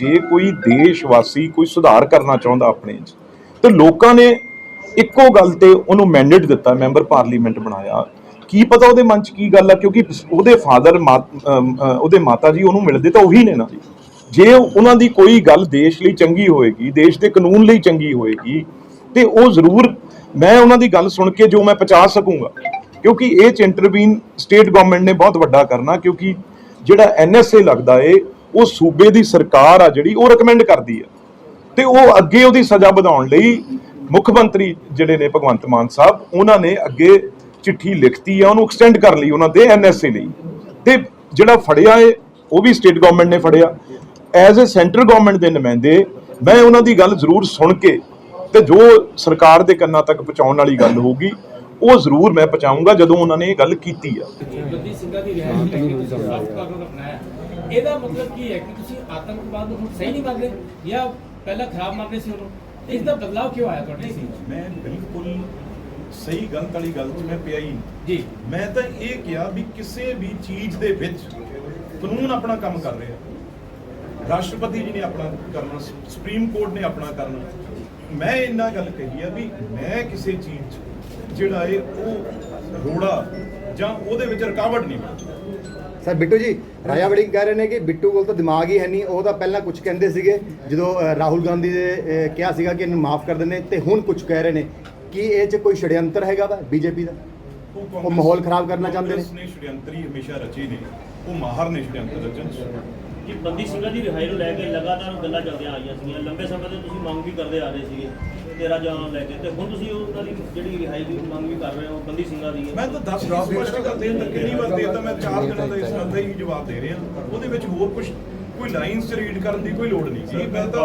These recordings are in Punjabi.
ਜੇ ਕੋਈ ਦੇਸ਼ ਵਾਸੀ ਕੋਈ ਸੁਧਾਰ ਕਰਨਾ ਚਾਹੁੰਦਾ ਆਪਣੇ 'ਚ, ਤੇ ਲੋਕਾਂ ਨੇ ਇੱਕੋ ਗੱਲ ਤੇ ਉਹਨੂੰ ਮੈਂਡੇਟ ਦਿੱਤਾ ਮੈਂਬਰ ਪਾਰਲੀਮੈਂਟ ਬਣਾਇਆ। ਕੀ ਪਤਾ ਉਹਦੇ ਮਨ 'ਚ ਕੀ ਗੱਲ ਆ, ਕਿਉਂਕਿ ਉਹਦੇ ਫਾਦਰ ਉਹਦੇ ਮਾਤਾ ਜੀ ਉਹਨੂੰ ਮਿਲਦੇ ਤਾਂ ਉਹੀ ਨੇ ਨਾ। ਜੀ ਜੇ ਉਹਨਾਂ ਦੀ ਕੋਈ ਗੱਲ ਦੇਸ਼ ਲਈ ਚੰਗੀ ਹੋਏਗੀ, ਦੇਸ਼ ਦੇ ਕਾਨੂੰਨ ਲਈ ਚੰਗੀ ਹੋਏਗੀ, ਤੇ ਉਹ ਜ਼ਰੂਰ, ਮੈਂ ਉਹਨਾਂ ਦੀ ਗੱਲ ਸੁਣ ਕੇ ਜੋ ਮੈਂ ਪਹੁੰਚਾ ਸਕੂੰਗਾ। ਕਿਉਂਕਿ ਇਹ ਚ ਇੰਟਰਵੀਨ ਸਟੇਟ ਗਵਰਨਮੈਂਟ ਨੇ ਬਹੁਤ ਵੱਡਾ ਕਰਨਾ, ਕਿਉਂਕਿ ਜਿਹੜਾ ਐਨਐਸਏ ਲੱਗਦਾ ਏ ਉਹ ਸੂਬੇ ਦੀ ਸਰਕਾਰ ਆ ਜਿਹੜੀ, ਉਹ ਰეკਮੈਂਡ ਕਰਦੀ ਆ। ਤੇ ਉਹ ਅੱਗੇ ਉਹਦੀ ਸਜ਼ਾ ਵਧਾਉਣ ਲਈ ਮੁੱਖ ਮੰਤਰੀ ਜਿਹੜੇ ਨੇ ਭਗਵੰਤ ਮਾਨ ਸਾਹਿਬ, ਉਹਨਾਂ ਨੇ ਅੱਗੇ ਚਿੱਠੀ ਲਿਖਤੀ ਆ, ਉਹਨੂੰ ਐਕਸਟੈਂਡ ਕਰਨ ਲਈ ਉਹਨਾਂ ਦੇ ਐਨਐਸਏ ਲਈ। ਤੇ ਜਿਹੜਾ ਫੜਿਆ ਏ, ਉਹ ਵੀ ਸਟੇਟ ਗਵਰਨਮੈਂਟ ਨੇ ਫੜਿਆ। ਐਜ਼ ਅ ਸੈਂਟਰ ਗਵਰਨਮੈਂਟ ਦੇ ਨੁਮਾਇੰਦੇ, ਮੈਂ ਉਹਨਾਂ ਦੀ ਗੱਲ ਜ਼ਰੂਰ ਸੁਣ ਕੇ ਤੇ ਜੋ ਸਰਕਾਰ ਦੇ ਕੰਨਾਂ ਤੱਕ ਪਹੁੰਚਾਉਣ ਵਾਲੀ ਗੱਲ ਹੋਊਗੀ ਉਹ ਜ਼ਰੂਰ ਮੈਂ ਪਹੁੰਚਾਊਂਗਾ ਜਦੋਂ ਉਹਨਾਂ ਨੇ ਇਹ ਗੱਲ ਕੀਤੀ ਆ। ਬੰਦੀ ਸਿੰਘਾਂ ਦੀ ਰਿਹਾਈ ਲੈ ਕੇ ਤੁਸੀਂ ਸਖਤ ਕਾਨੂੰਨ ਅਪਣਾਇਆ। ਇਹਦਾ ਮਤਲਬ ਕੀ ਹੈ ਕਿ ਤੁਸੀਂ ਆਤੰਕਵਾਦ ਨੂੰ ਹੁਣ ਸਹੀ ਨਹੀਂ ਮੰਨਦੇ ਜਾਂ ਪਹਿਲਾਂ ਖਰਾਬ ਮੰਨਦੇ ਸੀ ਉਹਨੂੰ? ਇਸ ਦਾ ਬਦਲਾਅ ਕਿਉਂ ਆਇਆ ਤੁਹਾਡੇ ਸੀ ਮੈਂ ਬਿਲਕੁਲ ਸਹੀ ਗਲਤ ਵਾਲੀ ਗੱਲ 'ਚ ਮੈਂ ਪਿਆ ਹੀ ਜੀ। ਮੈਂ ਤਾਂ ਇਹ ਕਿਹਾ ਵੀ ਕਿਸੇ ਵੀ ਚੀਜ਼ ਦੇ ਵਿੱਚ ਕਾਨੂੰਨ ਆਪਣਾ ਕੰਮ ਕਰ ਰਿਹਾ। ਰਾਸ਼ਟਰਪਤੀ ਜੀ ਨੇ ਆਪਣਾ ਕਰਨਾ ਸੁਪਰੀਮ ਕੋਰਟ ਨੇ ਆਪਣਾ ਕਰਨਾ। ਮੈਂ ਇੰਨਾ ਗੱਲ ਕਹੀ ਆ ਵੀ ਮੈਂ ਕਿਸੇ ਚੀਜ਼ 'ਚ ਜਿਹੜਾ ਇਹ ਉਹ ਰੋੜਾ ਜਾਂ ਉਹਦੇ ਵਿੱਚ ਰੁਕਾਵਟ ਨਹੀਂ ਬਣਦੀ ਸਰ ਬਿੱਟੂ ਜੀ ਰਾਜਾ ਵੜਿੰਗ ਕਹਿ ਰਹੇ ਨੇ ਕਿ ਬਿੱਟੂ ਕੋਲ ਤਾਂ ਦਿਮਾਗ ਹੀ ਹੈ ਨਹੀਂ। ਉਹ ਤਾਂ ਪਹਿਲਾਂ ਕੁਝ ਕਹਿੰਦੇ ਸੀਗੇ। ਜਦੋਂ ਰਾਹੁਲ ਗਾਂਧੀ ਦੇ ਕਿਹਾ ਸੀਗਾ ਕਿ ਇਹਨੂੰ ਮਾਫ ਕਰ ਦਿੰਦੇ ਤੇ ਹੁਣ ਕੁਝ ਕਹਿ ਰਹੇ ਨੇ। ਕੀ ਇਹ 'ਚ ਕੋਈ ਛੜਯੰਤਰ ਹੈਗਾ ਵਾ ਬੀਜੇਪੀ ਦਾ? ਉਹ ਮਾਹੌਲ ਖਰਾਬ ਕਰਨਾ ਚਾਹੁੰਦੇ ਨੇ। ਨੇ ਛੜਯੰਤਰੀ ਹਮੇਸ਼ਾ ਰਚੇ ਨੇ ਉਹ ਮਾਹਰ ਨੇ ਛੜਯੰਤਰ ਰਚਣ ਕਿ ਬੰਦੀ ਸਿੰਘਾਂ ਦੀ ਰਿਹਾਈ ਨੂੰ ਲੈ ਕੇ ਲਗਾਤਾਰ ਗੱਲਾਂ ਚੱਲਦੀਆਂ ਆਈਆਂ ਸੀਗੀਆਂ। ਲੰਬੇ ਸਮੇਂ ਤੋਂ ਤੁਸੀਂ ਮੰਗ ਵੀ ਕਰਦੇ ਆ ਰਹੇ ਸੀਗੇ। ਤੇਰਾ ਜਾਨ ਲੈ ਕੇ ਤੇ ਹੁਣ ਤੁਸੀਂ ਉਹਨਾਂ ਦੀ ਜਿਹੜੀ ਰਿਹਾਈ ਦੀ ਮੰਗ ਵੀ ਕਰ ਰਹੇ ਹੋ ਬੰਦੀ ਸਿੰਘਾਂ ਦੀ ਮੈਂ ਤਾਂ 10 ਵਾਰ ਸਪਸ਼ਟ ਕਰਦੇ ਹਾਂ ਕਿੰਨੀ ਵਾਰ ਦੇਤਾ ਮੈਂ 4 ਦਿਨਾਂ ਦਾ ਇਸ ਗੱਲ ਦਾ ਹੀ ਜਵਾਬ ਦੇ ਰਿਹਾ। ਉਹਦੇ ਵਿੱਚ ਹੋਰ ਕੁਝ ਕੋਈ ਲਾਈਨਸ ਚ ਰੀਡ ਕਰਨ ਦੀ ਕੋਈ ਲੋੜ ਨਹੀਂ ਜੀ ਮੈਂ ਤਾਂ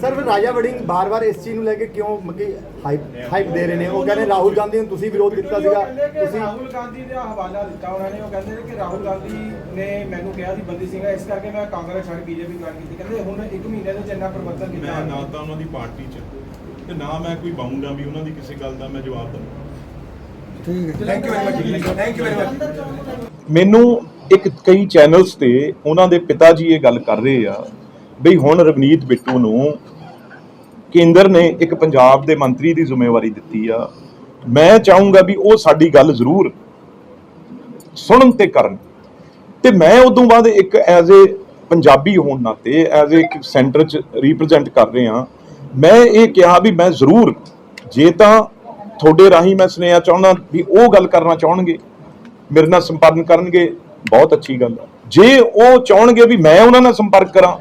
ਸਰ ਫਿਰ ਰਾਜਾ ਵੜਿੰਗ ਬਾਰ-ਬਾਰ ਇਸ ਚੀਜ਼ ਨੂੰ ਲੈ ਕੇ ਕਿਉਂ ਮੱਕੀ ਹਾਈਪ ਹਾਈਪ ਦੇ ਰਹੇ ਨੇ? ਉਹ ਕਹਿੰਦੇ ਰਾਹੁਲ ਗਾਂਧੀ ਨੂੰ ਤੁਸੀਂ ਵਿਰੋਧ ਕੀਤਾ ਸੀਗਾ। ਤੁਸੀਂ ਰਾਹੁਲ ਗਾਂਧੀ ਦਾ ਹਵਾਲਾ ਦਿੱਤਾ ਉਹਨਾਂ ਨੇ। ਉਹ ਕਹਿੰਦੇ ਨੇ ਕਿ ਰਾਹੁਲ ਗਾਂਧੀ ਨੇ ਮੈਨੂੰ ਕਿਹਾ ਸੀ ਬੰਦੀ ਸਿੰਘ ਇਸ ਕਰਕੇ ਮੈਂ ਕਾਂਗਰਸ ਛੱਡ ਬੀਜੇਪੀ ਜੁਆਇਨ ਕੀਤੀ। ਕਹਿੰਦੇ ਹੁਣ ਇੱਕ ਮਹੀਨੇ ਦੇ ਵਿੱਚ ਇੰਨਾ ਪਰਿਵਰਤਨ ਕੀਤਾ ਮੈਂ ਨਾ ਤਾਂ ਉਹਨਾਂ ਦੀ ਪਾਰਟੀ ਚ। ਤੇ ਨਾ ਮੈਂ ਕੋਈ ਬਾਉਂਡ ਆ ਵੀ ਉਹਨਾਂ ਦੀ ਕਿਸੇ ਗੱਲ ਦਾ ਮੈਂ ਜਵਾਬ ਦਵਾਂ। Thank you very much thank you very much ਮੈਨੂੰ ਇੱਕ ਕਈ ਚੈਨਲਸ ਤੇ ਉਹਨਾਂ ਦੇ ਪਿਤਾ ਜੀ ਇਹ ਗੱਲ ਕਰ ਰਹੇ ਆ ਬਈ ਹੁਣ ਰਵਨੀਤ ਬਿੱਟੂ ਨੂੰ ਕੇਂਦਰ ਨੇ ਇੱਕ ਪੰਜਾਬ ਦੇ ਮੰਤਰੀ ਦੀ ਜ਼ਿੰਮੇਵਾਰੀ ਦਿੱਤੀ ਆ। ਮੈਂ ਚਾਹੂੰਗਾ ਵੀ ਉਹ ਸਾਡੀ ਗੱਲ ਜ਼ਰੂਰ ਸੁਣਨ ਤੇ ਕਰਨ। ਤੇ ਮੈਂ ਉਦੋਂ ਬਾਅਦ ਇੱਕ ਐਜ਼ ਅ ਪੰਜਾਬੀ ਹੋਣ ਨਾਤੇ ਐਜ਼ ਅ ਇੱਕ ਸੈਂਟਰ ਚ ਰਿਪਰੈਜ਼ੈਂਟ ਕਰ ਰਿਹਾ। ਮੈਂ ਇਹ ਕਿਹਾ ਵੀ ਮੈਂ ਜ਼ਰੂਰ ਜੇ ਤਾਂ ਤੁਹਾਡੇ ਰਾਹੀਂ ਮੈਂ ਸੁਨੇਹਾ ਚਾਹੁੰਦਾ ਵੀ ਉਹ ਗੱਲ ਕਰਨਾ ਚਾਹਣਗੇ, ਮੇਰੇ ਨਾਲ ਸੰਪਰਕ ਕਰਨਗੇ, ਬਹੁਤ ਅੱਛੀ ਗੱਲ ਹੈ ਜੇ ਉਹ ਚਾਹਣਗੇ ਵੀ ਮੈਂ ਉਹਨਾਂ ਨਾਲ ਸੰਪਰਕ ਕਰਾਂ,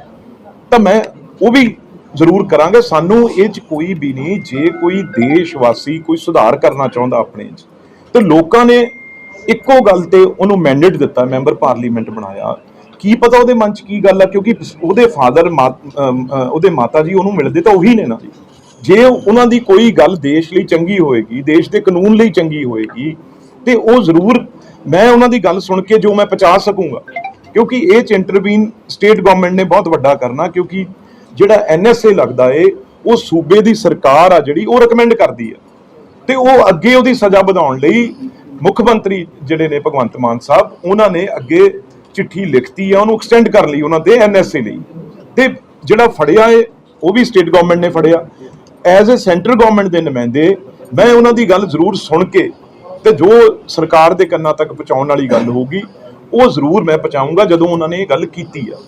ਤਾਂ ਮੈਂ ਉਹ ਵੀ ਜ਼ਰੂਰ ਕਰਾਂਗੇ। ਸਾਨੂੰ ਇਹ ਚ ਕੋਈ ਵੀ ਨਹੀਂ, ਜੇ ਕੋਈ ਦੇਸ਼ ਵਾਸੀ ਕੋਈ ਸੁਧਾਰ ਕਰਨਾ ਚਾਹੁੰਦਾ ਆਪਣੇ ਚ, ਤੇ ਲੋਕਾਂ ਨੇ ਇੱਕੋ ਗੱਲ ਤੇ ਉਹਨੂੰ ਮੈਂਡੇਟ ਦਿੱਤਾ, ਮੈਂਬਰ ਪਾਰਲੀਮੈਂਟ ਬਣਾਇਆ। ਕੀ ਪਤਾ ਉਹਦੇ ਮਨ ਚ ਕੀ ਗੱਲ ਆ, ਕਿਉਂਕਿ ਉਹਦੇ ਫਾਦਰ ਉਹਦੇ ਮਾਤਾ ਜੀ ਉਹਨੂੰ ਮਿਲਦੇ ਤਾਂ ਉਹੀ ਨੇ ਨਾ। ਜੀ ਜੇ ਉਹਨਾਂ ਦੀ ਕੋਈ ਗੱਲ ਦੇਸ਼ ਲਈ ਚੰਗੀ ਹੋਏਗੀ, ਦੇਸ਼ ਦੇ ਕਾਨੂੰਨ ਲਈ ਚੰਗੀ ਹੋਏਗੀ, ਤੇ ਉਹ ਜ਼ਰੂਰ ਮੈਂ ਉਹਨਾਂ ਦੀ ਗੱਲ ਸੁਣ ਕੇ ਜੋ ਮੈਂ ਪਹੁੰਚਾ ਸਕੂੰਗਾ। ਕਿਉਂਕਿ ਇਹ ਚ ਇੰਟਰਵੀਨ ਸਟੇਟ ਗਵਰਨਮੈਂਟ ਨੇ ਬਹੁਤ ਵੱਡਾ ਕਰਨਾ, ਕਿਉਂਕਿ ਜਿਹੜਾ ਐਨਐਸਏ ਲੱਗਦਾ ਏ, ਉਹ ਸੂਬੇ ਦੀ ਸਰਕਾਰ ਆ ਜਿਹੜੀ, ਉਹ ਰეკਮੈਂਡ ਕਰਦੀ ਆ। ਤੇ ਉਹ ਅੱਗੇ ਉਹਦੀ ਸਜ਼ਾ ਵਧਾਉਣ ਲਈ ਮੁੱਖ ਮੰਤਰੀ ਜਿਹੜੇ ਨੇ ਭਗਵੰਤ ਮਾਨ ਸਾਹਿਬ, ਉਹਨਾਂ ਨੇ ਅੱਗੇ ਚਿੱਠੀ ਲਿਖਤੀ ਆ, ਉਹਨੂੰ ਐਕਸਟੈਂਡ ਕਰ ਲਈ ਉਹਨਾਂ ਦੇ ਐਨਐਸਏ ਲਈ। ਤੇ ਜਿਹੜਾ ਫੜਿਆ ਏ, ਉਹ ਵੀ ਸਟੇਟ ਗਵਰਨਮੈਂਟ ਨੇ ਫੜਿਆ। ਐਜ਼ ਅ ਸੈਂਟਰ ਗਵਰਨਮੈਂਟ ਦੇ ਨੁਮਾਇੰਦੇ, ਮੈਂ ਉਹਨਾਂ ਦੀ ਗੱਲ ਜ਼ਰੂਰ ਸੁਣ ਕੇ ਤੇ ਜੋ ਸਰਕਾਰ ਦੇ ਕੰਨਾਂ ਤੱਕ ਪਹੁੰਚਾਉਣ ਵਾਲੀ ਗੱਲ ਹੋਊਗੀ, ਉਹ ਜ਼ਰੂਰ ਮੈਂ ਪਹੁੰਚਾਊਂਗਾ ਜਦੋਂ ਉਹਨਾਂ ਨੇ ਇਹ ਗੱਲ ਕੀਤੀ ਆ।